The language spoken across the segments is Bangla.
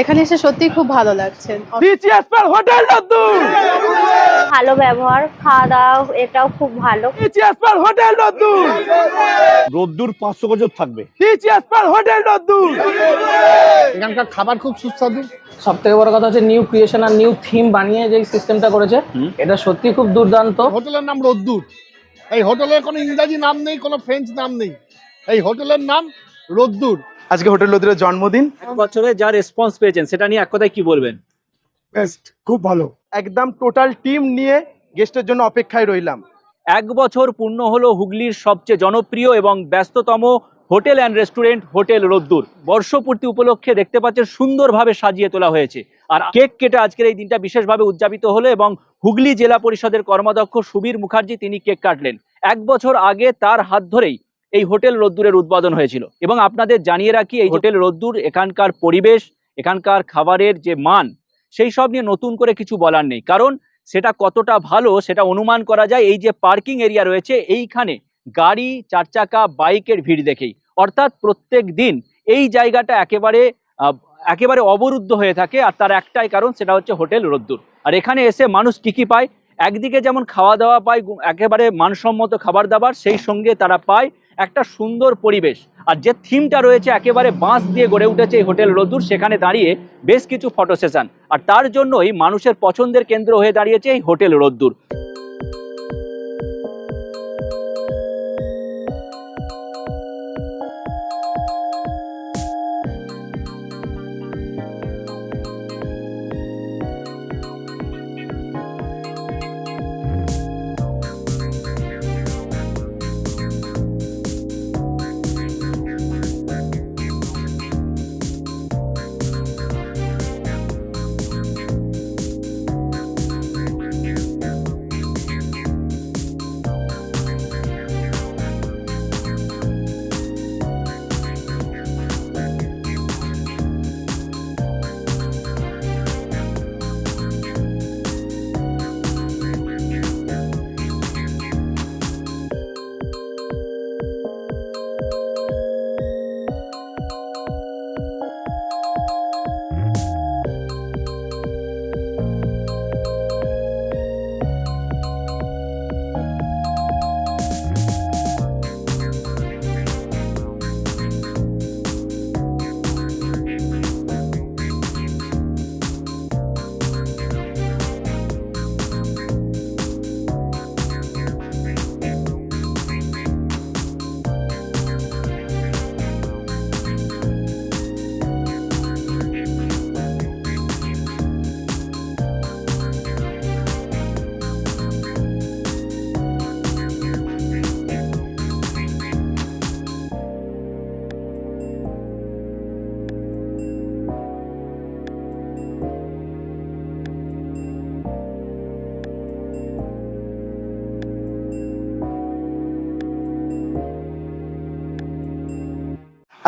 এখানে এসে সত্যি খুব ভালো লাগছে। হোটেল ভালো ব্যবহার খাওয়া দাওয়া এটাও খুব ভালো। হোটেল রোদ্দুর পাঁচশো বছর থাকবে। হোটেল এখানকার খাবার খুব সুস্বাদু। সব থেকে বড় কথা হচ্ছে নিউ ক্রিয়েশন আর নিউ থিম বানিয়ে যে সিস্টেমটা করেছে এটা সত্যি খুব দুর্দান্ত। হোটেলের নাম রোদ্দুর। এই হোটেলের কোনো ইংরাজি নাম নেই কোনো ফ্রেঞ্চ নাম নেই। এই হোটেলের নাম রোদ্দুর। আজকে হোটেল নদীর জন্মদিন। এক বছরে যা রেসপন্স পেয়েছেন সেটা নিয়ে এক কথায় কি বলবেন? বেস্ট খুব ভালো। একদম টোটাল টিম নিয়ে গেস্টের জন্য অপেক্ষায় রইলাম। এক বছর পূর্ণ হলো হুগলির সবচেয়ে জনপ্রিয় এবং ব্যস্ততম হোটেল অ্যান্ড রেস্টুরেন্ট হোটেল রোদ্দুর। বর্ষপূর্তি উপলক্ষে দেখতে পাচ্ছেন সুন্দরভাবে সাজিয়ে তোলা হয়েছে। আর কেক কেটে আজকের এই দিনটা বিশেষভাবে উদযাপিত হলো এবং হুগলি জেলা পরিষদের কর্মাধ্যক্ষ সুবীর মুখার্জি তিনি কেক কাটলেন। এক বছর আগে তার হাত ধরেই এই হোটেল রোদ্দুরের উদ্বোধন হয়েছিল। এবং আপনাদের জানিয়ে রাখি, এই হোটেল রোদ্দুর এখানকার পরিবেশ, এখানকার খাবারের যে মান, সেই সব নিয়ে নতুন করে কিছু বলার নেই। কারণ সেটা কতটা ভালো, সেটা অনুমান করা যায়। এই যে পার্কিং এরিয়া রয়েছে, এইখানে গাড়ি চার চাকা বাইকের ভিড় দেখেই। অর্থাৎ প্রত্যেক দিন এই জায়গাটা একেবারে একেবারে অবরুদ্ধ হয়ে থাকে। আর তার একটাই কারণ, সেটা হচ্ছে হোটেল রোদ্দুর। আর এখানে এসে মানুষ টিকি পায়? একদিকে যেমন খাওয়া দাওয়া পায়, একেবারে মানসম্মত খাবার দাবার, সেই সঙ্গে তারা পায় একটা সুন্দর পরিবেশ। আর যে থিমটা রয়েছে একেবারে বাঁশ দিয়ে গড়ে উঠেছে এই হোটেল রোদ্দুর, সেখানে দাঁড়িয়ে বেশ কিছু ফটো সেশন। আর তার জন্যই মানুষের পছন্দের কেন্দ্র হয়ে দাঁড়িয়েছে এই হোটেল রোদ্দুর।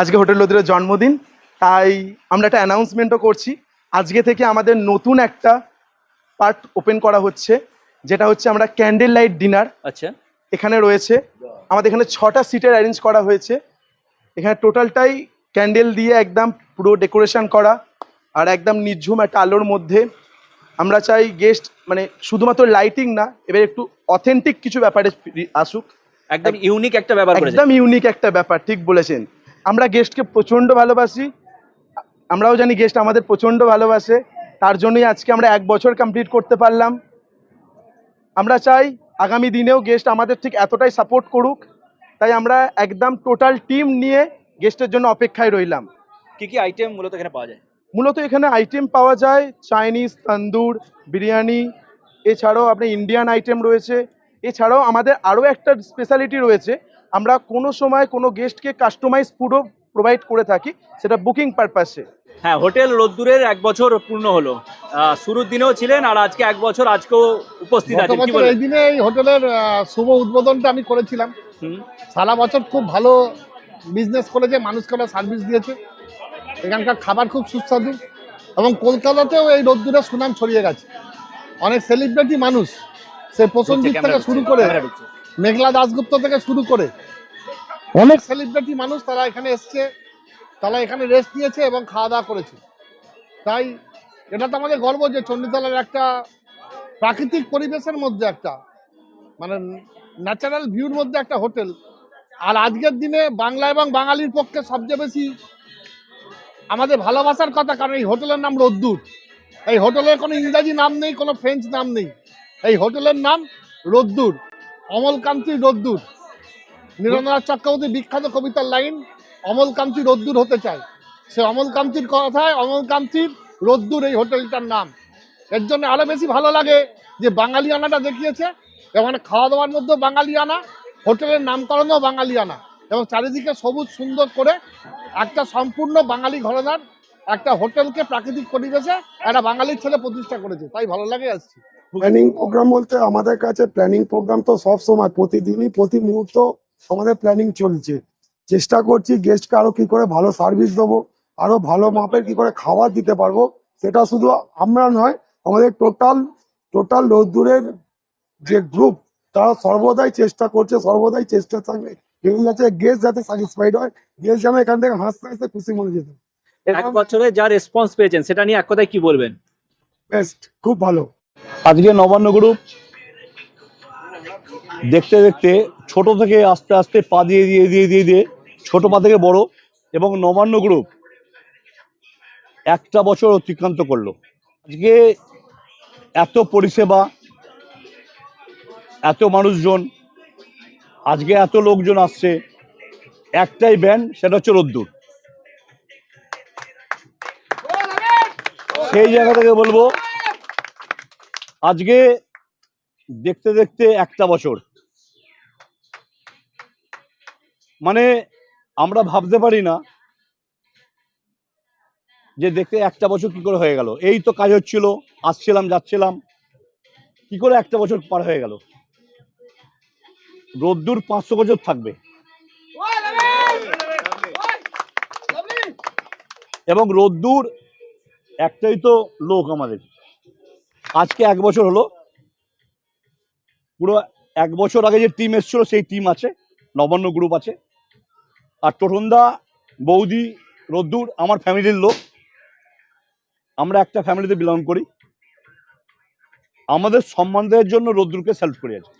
আজকে হোটেল নদীর জন্মদিন তাই আমরা একটা অ্যানাউন্সমেন্টও করছি। আজকে থেকে আমাদের নতুন একটা পার্ট ওপেন করা হচ্ছে যেটা হচ্ছে আমরা ক্যান্ডেল লাইট ডিনার আচ্ছা। এখানে রয়েছে আমাদের এখানে ছটা সিটের অ্যারেঞ্জ করা হয়েছে। এখানে টোটালটাই ক্যান্ডেল দিয়ে একদম পুরো ডেকোরেশন করা আর একদম নির্ঝুম একটা আলোর মধ্যে। আমরা চাই গেস্ট মানে শুধুমাত্র লাইটিং না এবার একটু অথেন্টিক কিছু ব্যাপারে আসুক। একদম ইউনিক একটা ব্যাপার একদম ইউনিক একটা ব্যাপার ঠিক বলেছেন। আমরা গেস্টকে প্রচণ্ড ভালোবাসি আমরাও জানি গেস্ট আমাদের প্রচণ্ড ভালোবাসে তার জন্যই আজকে আমরা এক বছর কমপ্লিট করতে পারলাম। আমরা চাই আগামী দিনেও গেস্ট আমাদের ঠিক এতটাই সাপোর্ট করুক তাই আমরা একদম টোটাল টিম নিয়ে গেস্টের জন্য অপেক্ষায় রইলাম। কি কি আইটেম মূলত এখানে পাওয়া যায়? মূলত এখানে আইটেম পাওয়া যায় চাইনিজ তন্দুর বিরিয়ানি এছাড়াও আপনি ইন্ডিয়ান আইটেম রয়েছে এছাড়াও আমাদের আরও একটা স্পেশালিটি রয়েছে আমরা কোনো সময় কোনো গেস্টকে কাস্টমাইজ ফুডও প্রোভাইড করে থাকি সেটা বুকিং পারপাসে হ্যাঁ হোটেল রোদ্দুরের এক বছর পূর্ণ হলো। শুরুর দিনেও ছিলেন আর আজকে এক বছর আজকেও উপস্থিত আছেন কি বলেন? এই দিনে এই হোটেলের শুভ উদ্বোধনটা আমি করেছিলাম। সারা বছর খুব ভালো বিজনেস করেছে মানুষকে ওরা সার্ভিস দিয়েছে। এখানকার খাবার খুব সুস্বাদু এবং কলকাতাতেও এই রোদ্দুরের সুনাম ছড়িয়ে গেছে। অনেক সেলিব্রিটি মানুষ সে প্রসেনজিৎ ক্যামেরা থেকে শুরু করে মেঘলা দাসগুপ্ত থেকে শুরু করে অনেক সেলিব্রিটি মানুষ তারা এখানে এসছে, তারা এখানে রেস্ট নিয়েছে এবং খাওয়া দাওয়া করেছে। তাই এটা তো আমাদের গর্ব যে চণ্ডীতলার একটা প্রাকৃতিক পরিবেশের মধ্যে একটা মানে ন্যাচারাল ভিউর মধ্যে একটা হোটেল। আর আজকের দিনে বাংলা এবং বাঙালির পক্ষে সবচেয়ে বেশি আমাদের ভালোবাসার কথা, কারণ এই হোটেলের নাম রোদ্দুর। এই হোটেলের কোনো ইংরাজি নাম নেই, কোনো ফ্রেঞ্চ নাম নেই। এই হোটেলের নাম রোদ্দুর, অমলকান্তি রোদ্দুর। নীরেন্দ্রনাথ চক্রবর্তী বিখ্যাত কবিতার লাইন অমলকান্তি রোদ্দুর হতে চায়। সে অমলকান্তির কথায় অমলকান্তির রোদ্দুর এই হোটেলটার নাম। এর জন্য আরও বেশি ভালো লাগে যে বাঙালিয়ানাটা দেখিয়েছে, এবং খাওয়া দাওয়ার মধ্যেও বাঙালিয়ানা, হোটেলের নামকরণও বাঙালিয়ানা, এবং চারিদিকে সবুজ সুন্দর করে একটা সম্পূর্ণ বাঙালি ঘরানার একটা হোটেলকে প্রাকৃতিক পরিবেশে একটা বাঙালির ছেলে প্রতিষ্ঠা করেছে। তাই ভালো লাগে আসছি। প্ল্যানিং প্রোগ্রাম বলতে আমাদের কাছে প্ল্যানিং প্রোগ্রাম তো সব সময়, প্রতিদিনই, প্রতি মুহূর্ত আমাদের প্ল্যানিং চলছে। চেষ্টা করছি গেস্টকে আরও কি করে ভালো সার্ভিস দেবো আরও ভালো মাপের কি করে খাবার দিতে পারব সেটা শুধু আমরা নয় আমাদের টোটাল টোটাল রোদ্দুরের যে গ্রুপ তারা সর্বদাই চেষ্টা করছে সর্বদাই চেষ্টা থাকবে। এই যাতে গেস্ট যাতে স্যাটিসফাইড হয় গেস্ট যেন এখান থেকে হাসতে হাসতে খুশি মনে যেত এক বছরে যা রেসপন্স পেয়েছেন সেটা নিয়ে এক কথায় কি বলবেন? বেস্ট খুব ভালো। আজকে নবান্ন গ্রুপ দেখতে দেখতে ছোট থেকে আস্তে আস্তে পা দিয়ে দিয়ে দিয়ে দিয়ে দিয়ে ছোট পা থেকে বড় এবং নবান্ন গ্রুপ একটা বছর অতিক্রান্ত করল। আজকে এত পরিষেবা, এত মানুষজন, আজকে এত লোকজন আসছে, একটাই ব্যান্ড সেটা হচ্ছে রোদ্দুর। সেই জায়গা থেকে বলব, আজকে দেখতে দেখতে একটা বছর। মানে আমরা ভাবতে পারি না যে দেখতে একটা বছর কি করে হয়ে গেল। এই তো কাজ হচ্ছিল, আসছিলাম, যাচ্ছিলাম। কি করে একটা বছর পার হয়ে গেল? রোদ্দুর পাঁচশো বছর থাকবে। এবং রোদ্দুর একটাই তো লোক আমাদের। আজকে এক বছর হলো পুরো এক বছর আগে যে টিম এসেছিল সেই টিম আছে নবান্ন গ্রুপ আছে। আর টোটনদা বৌদি রোদ্দুর আমার ফ্যামিলির লোক। আমরা একটা ফ্যামিলিতে বিলং করি। আমাদের সম্মান দেওয়ার জন্য রোদ্দুরকে সেলফ করি আছে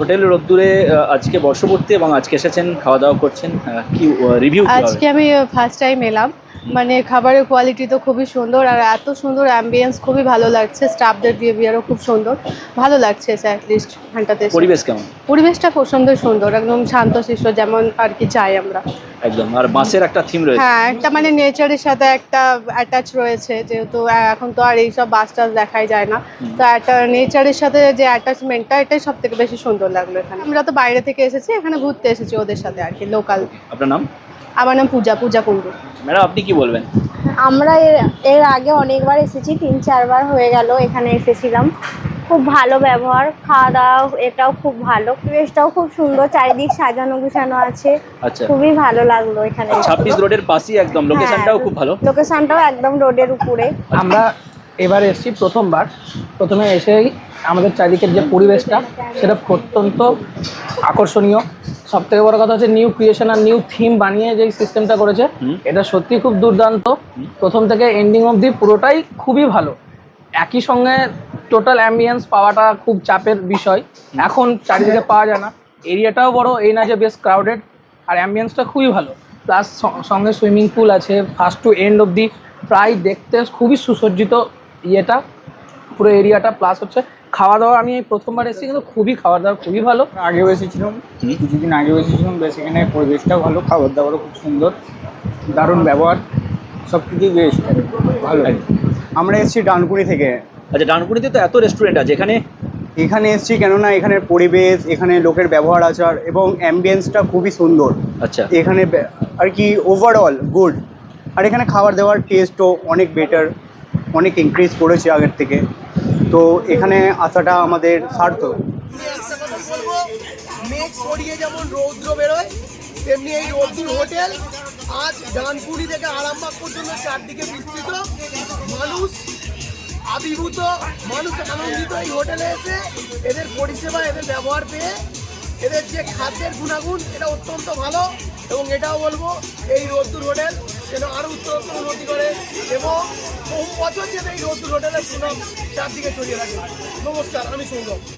হোটেল রোদ্দুরে আজকে বর্ষপূর্তি এবং আজকে এসেছেন খাওয়া দাওয়া করছেন কি রিভিউ আজকে আমি ফার্স্ট টাইম এলাম। মানে খাবারের কোয়ালিটি তো খুবই সুন্দর আর এত সুন্দর অ্যাম্বিয়েন্স খুবই ভালো লাগছে। স্টাফদের বিহেভিয়ারও খুব সুন্দর। ভালো লাগছে অ্যাটলিস্ট ঘন্টাতে পরিবেশ কেমন? পরিবেশটা প্রচণ্ড সুন্দর একদম শান্ত শান্তশিষ্ট যেমন আর কি চাই আমরা। একদম আর বাসের একটা থিম রয়েছে। হ্যাঁ একটা মানে নেচারের সাথে একটা অ্যাটাচ রয়েছে যেহেতু এখন তো আর এইসব বাস টাস দেখাই যায় না। তো একটা নেচারের সাথে যে অ্যাটাচমেন্টটা এটাই সব থেকে বেশি সুন্দর লাগল এখানে। আমরা তো বাইরে থেকে এসেছি এখানে ঘুরতে এসেছি ওদের সাথে আর কি লোকাল আপনার নাম? আমার নাম পূজা পূজা কুণ্ডু। ম্যাডাম আপনি কি বলবেন? আমরা এর এর আগে অনেকবার এসেছি তিন চারবার হয়ে গেল এখানে এসেছিলাম। খুব ভালো ব্যবহার খাওয়া দাওয়া এটাও খুব ভালো। পরিবেশটাও খুব সুন্দর চারিদিক সাজানো গুছানো আছে। আচ্ছা। খুবই ভালো লাগল এখানে ছাব্বিশ রোডের পাশেই একদম লোকেশনটাও খুব ভালো। লোকেশনটাও একদম রোডের উপরে। আমরা এবার এসেছি প্রথমবার। প্রথমে এসেই আমাদের চারিদিকের যে পরিবেশটা সেটা অত্যন্ত আকর্ষণীয়। সব থেকে বড় কথা হচ্ছে নিউ ক্রিয়েশন আর নিউ থিম বানিয়ে যে সিস্টেমটা করেছে এটা সত্যি খুব দুর্দান্ত। প্রথম থেকে এন্ডিং অবধি পুরোটাই খুবই ভালো। একই সঙ্গে টোটাল অ্যাম্বিয়েন্স পাওয়াটা খুব চাপের বিষয়। এখন চারিদিকে পাওয়া যায় না। এরিয়াটাও বড় এই না যে বেশ ক্রাউডেড আর অ্যাম্বিয়েন্সটা খুবই ভালো। প্লাস সঙ্গে সুইমিং পুল আছে ফার্স্ট টু এন্ড অবধি। প্রায় দেখতে খুবই সুসজ্জিত ইয়েটা পুরো এরিয়াটা প্লাস হচ্ছে খাওয়া দাওয়া আমি প্রথমবার এসেছি কিন্তু খুবই খাওয়া দাওয়া খুবই ভালো। আগেও এসেছিলাম কিছুদিন আগেও এসেছিলাম বেশ এখানে পরিবেশটাও ভালো খাবার দাবারও খুব সুন্দর দারুণ ব্যবহার সব কিছুই বেশ ভালো লাগে। আমরা এসেছি ডানকুনি থেকে। আচ্ছা ডানকুনিতে তো এত রেস্টুরেন্ট আছে এখানে? এখানে এসেছি কেননা এখানের পরিবেশ এখানে লোকের ব্যবহার আচার এবং অ্যাম্বিয়েন্সটা খুবই সুন্দর। আচ্ছা। এখানে আর কি ওভারঅল গুড আর এখানে খাবার দাবার টেস্টও অনেক বেটার অনেক ইনক্রিজ করেছে আগের থেকে। তো এখানে আসাটা আমাদের সার্থক। মেঘ সরিয়ে যেমন রৌদ্র বেরোয়, তেমনি এই রৌদ্র হোটেল আজ ডানপুরি থেকে আরামবাগ পর্যন্ত চারদিকে বিস্তৃত। মানুষ আবির্ভূত, মানুষ আনন্দিত এই হোটেলে এসে এদের পরিষেবা, এদের ব্যবহার পেয়ে এদের যে খাদ্যের গুণাগুণ, এটা অত্যন্ত ভালো এবং এটাও বলব, এই রোদ্দুর হোটেল যেন আরও উত্তর উন্নতি করে এবং বহু বছর যেন এই রোদ্দুর হোটেলের সুনাম চারদিকে ছড়িয়ে রাখে। নমস্কার আমি সৌরভ।